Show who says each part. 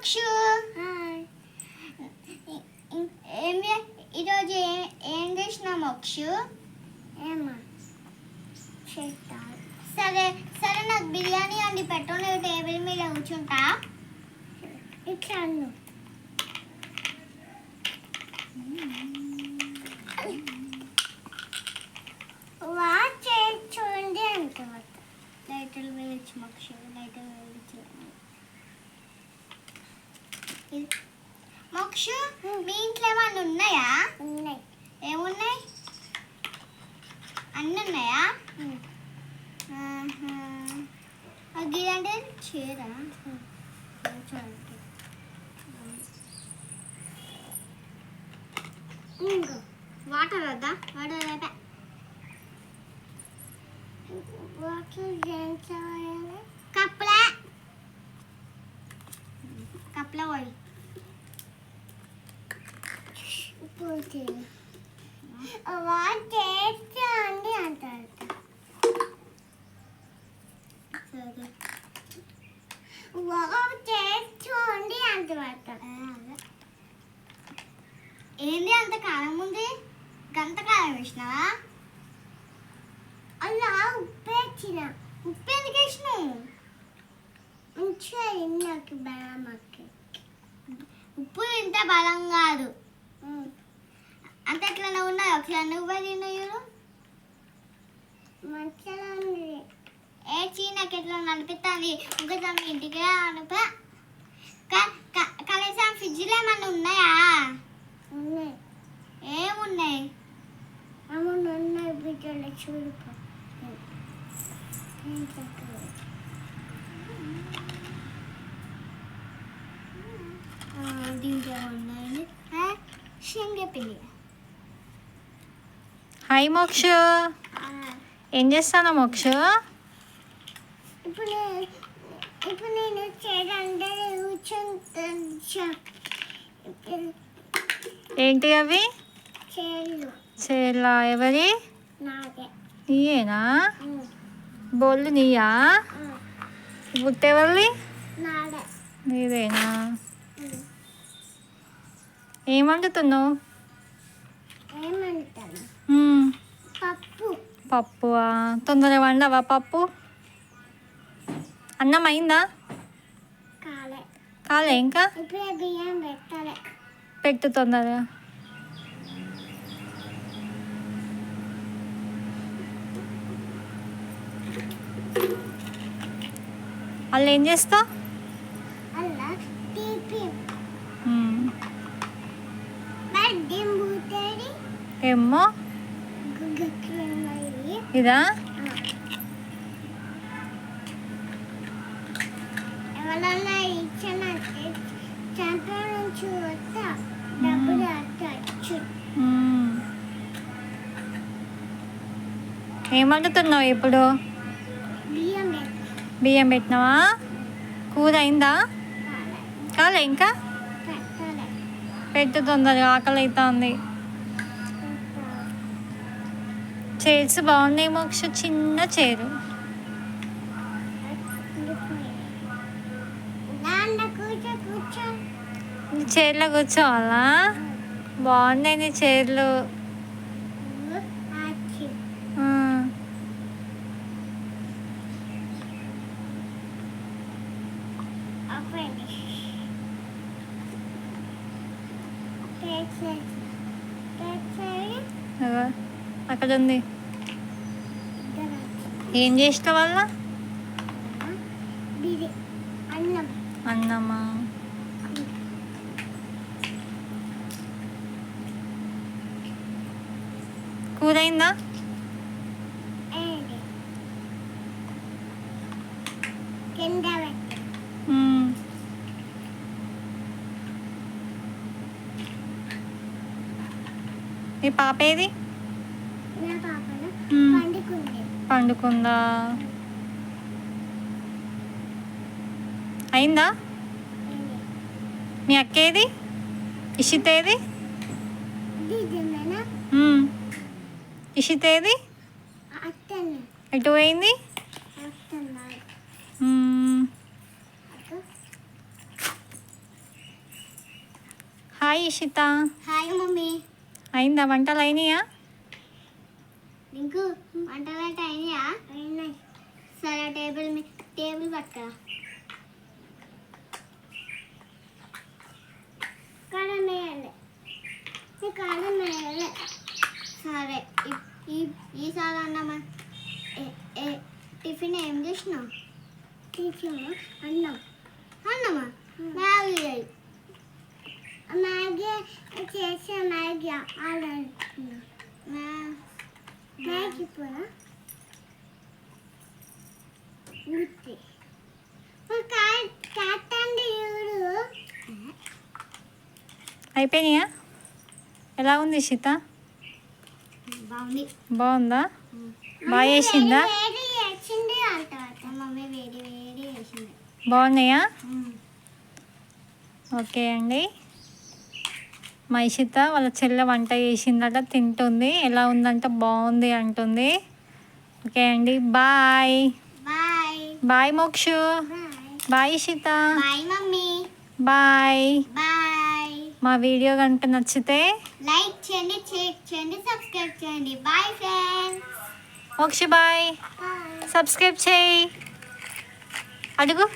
Speaker 1: మక్షు ఏం ఈరోజు ఏ- ఏం చేసినావు మక్షు
Speaker 2: ఏమా చేస్తారు
Speaker 1: సరే సరే నాకు బిర్యానీ అండి పెట్టు నేను టేబుల్ మీద కూర్చుంటా
Speaker 2: ఇట్లా అన్ను
Speaker 1: మక్షు మీ ఇంట్లో ఏమన్నా ఉన్నాయా?
Speaker 2: ఉన్నాయి.
Speaker 1: ఏమున్నాయి? అన్నీ ఉన్నాయా? అంటే చీర? చూడండి వాటర్ వద్దా? వాటర్ వద్దా?
Speaker 2: వాటర్
Speaker 1: కప్పులో? పోయి
Speaker 2: పోతే వా చేయండి అంటారు.
Speaker 1: సరే.
Speaker 2: వా అంటారు
Speaker 1: ఏంది అంత కాలం ఉంది? గంతకాలం వేసినావా?
Speaker 2: అలా ఉప్పేసిన
Speaker 1: ఉప్పు ఎందుకు వేసినావు?
Speaker 2: మంచిగా నాకు బలమకి
Speaker 1: ఉప్పు తింటే బలం కాదు. అంత ఎట్లా ఉన్నాయి? ఒకసారి నువ్వే తిన్నాయి
Speaker 2: మంచిగా ఉంది.
Speaker 1: ఏ చీ నాకు ఎట్లా అనిపిస్తుంది ఇంకోసారి ఇంటికి అనుప. కనీసం ఫ్రిడ్జ్లో ఏమన్నా ఉన్నాయా?
Speaker 2: ఉన్నాయి.
Speaker 1: ఏమున్నాయి
Speaker 2: అమ్మ ఉన్నాయి బిడ్డలు చూడుకో
Speaker 1: దీంట్లో ఉన్నాయి శనగపిండి.
Speaker 3: హాయ్ మోక్ష ఏం చేస్తాను మోక్ష
Speaker 2: ఇప్పుడు ఇప్పుడు నేను
Speaker 3: ఏంటి అవి చేలా ఎవరి నీయేనా. బోళ్ళు నీయా
Speaker 2: నాదే
Speaker 3: నీదేనా
Speaker 2: ఉమ్.
Speaker 3: ఏం వండుతున్నావు
Speaker 2: ఏమంటాను
Speaker 3: మ్మ్.
Speaker 2: పప్పు.
Speaker 3: పప్పు తొందరగా వండవా పప్పు? అన్నం అయిందా?
Speaker 2: కాలే.
Speaker 3: ఇంకా? పెట్టు తొందరగా. వాళ్ళు ఏం చేస్తావు? ఏమో ఇదా?
Speaker 2: ఎవరన్నా ఇచ్చినట్టే చంప నుంచి వస్తా డబ్బులు అట్టచ్చు
Speaker 3: మ్మ్. ఏం వండుతున్నావు ఇప్పుడు?
Speaker 2: బియ్యం
Speaker 3: పెట్టినావా? కూర అయిందా? కాలే. ఇంకా? పెట్టు తొందరగా ఆకలి అవుతుంది చైర్స్ బాగున్నాయి మోక్ష చిన్న చైరు. చైర్లో కూర్చోవాలా? బాగున్నాయి నీ చైర్లు.
Speaker 2: Thank
Speaker 3: you. అక్కడ ఏం చేసిన వల్ల అన్నమా? కూర అయిందా మీ పాప ఏది?
Speaker 2: పండుకుంది?
Speaker 3: అయిందా? మీ అక్క ఏది ఇషిత ఏది. ఇషిత ఎటు పోయింది హాయ్ ఇషిత.
Speaker 1: Hi mummy.
Speaker 3: అయిందా? వంటలు అయినాయా
Speaker 1: నీకు వంటలు అంటే అయినాయా?
Speaker 2: అయినాయి
Speaker 1: సరే టేబుల్ మీ టేబుల్ పట్టుకరా.
Speaker 2: కారం వేయాలి నీ కారం వేయాలి
Speaker 1: సరే ఈ- ఈ ఈసారి అన్నమా టిఫిన్ ఏం చేసినావు?
Speaker 2: తీసుకోము అన్నం.
Speaker 1: అన్నమా? మ్యాగీ.
Speaker 2: మ్యాగీ చేసే మ్యాగీ. ఆర్డర్ చూడు
Speaker 3: అయిపోయినాయా? ఎలా ఉంది ఇషిత
Speaker 1: బాగుంది.
Speaker 3: బాగుందా? బాగా
Speaker 1: వేసింది
Speaker 3: బాగున్నాయా? ఓకే అండి. మా ఇషిత వాళ్ళ చెల్లె వంట చేసిందట తింటుంది. ఎలా ఉందంటే బాగుంది అంటుంది. ఓకే అండి bye.
Speaker 1: Bye.
Speaker 3: Bye Mokshu. Bye Ishitha.
Speaker 1: Bye
Speaker 3: మా వీడియో కనుక నచ్చితే
Speaker 1: లైక్ చేయండి షేర్ చేయండి సబ్స్క్రైబ్ చేయండి. Bye friends.
Speaker 3: Moksha bye. Subscribe చేయి. అడుగు.